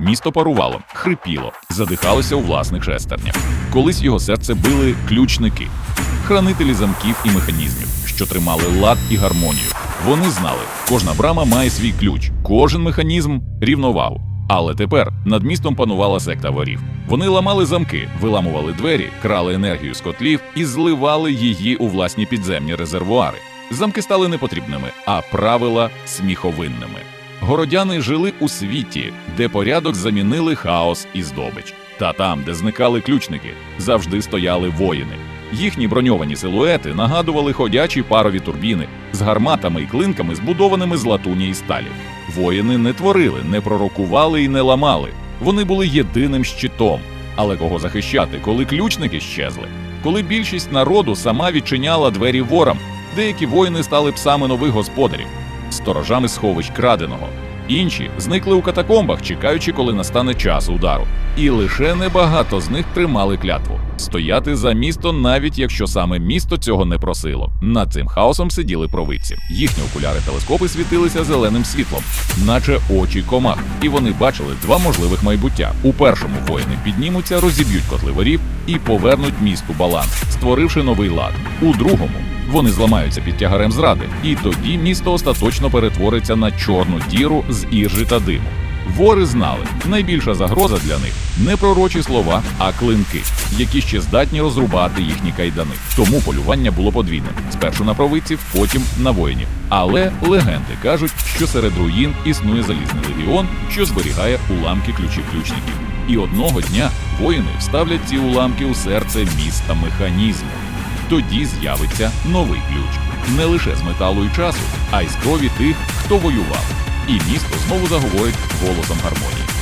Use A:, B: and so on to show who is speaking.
A: Місто парувало, хрипіло, задихалося у власних шестернях. Колись його серце били ключники, хранителі замків і механізмів, що тримали лад і гармонію. Вони знали, кожна брама має свій ключ, кожен механізм рівновагу. Але тепер над містом панувала секта ворів. Вони ламали замки, виламували двері, крали енергію з котлів і зливали її у власні підземні резервуари. Замки стали непотрібними, а правила сміховинними. Городяни жили у світі, де порядок замінили хаос і здобич. Та там, де зникали ключники, завжди стояли воїни. Їхні броньовані силуети нагадували ходячі парові турбіни з гарматами і клинками, збудованими з латуні і сталі. Воїни не творили, не пророкували і не ламали. Вони були єдиним щитом. Але кого захищати, коли ключники щезли? Коли більшість народу сама відчиняла двері ворам, деякі воїни стали псами нових господарів, сторожами сховищ краденого. Інші зникли у катакомбах, чекаючи, коли настане час удару. І лише небагато з них тримали клятву стояти за місто, навіть якщо саме місто цього не просило. Над цим хаосом сиділи провидці. Їхні окуляри телескопи світилися зеленим світлом, наче очі комах, і вони бачили два можливих майбуття. У першому воїни піднімуться, розіб'ють котли ворів і повернуть місту баланс, створивши новий лад. У другому вони зламаються під тягарем зради, і тоді місто остаточно перетвориться на чорну діру з іржі та диму. Вори знали, найбільша загроза для них не пророчі слова, а клинки, які ще здатні розрубати їхні кайдани. Тому полювання було подвійним: спершу на провидців, потім на воїнів. Але легенди кажуть, що серед руїн існує залізний легіон, що зберігає уламки ключів ключників. І одного дня воїни вставлять ці уламки у серце міста механізму. Тоді з'явиться новий ключ не лише з металу і часу, а й з крові тих, хто воював. І місто знову заговорить голосом гармонії.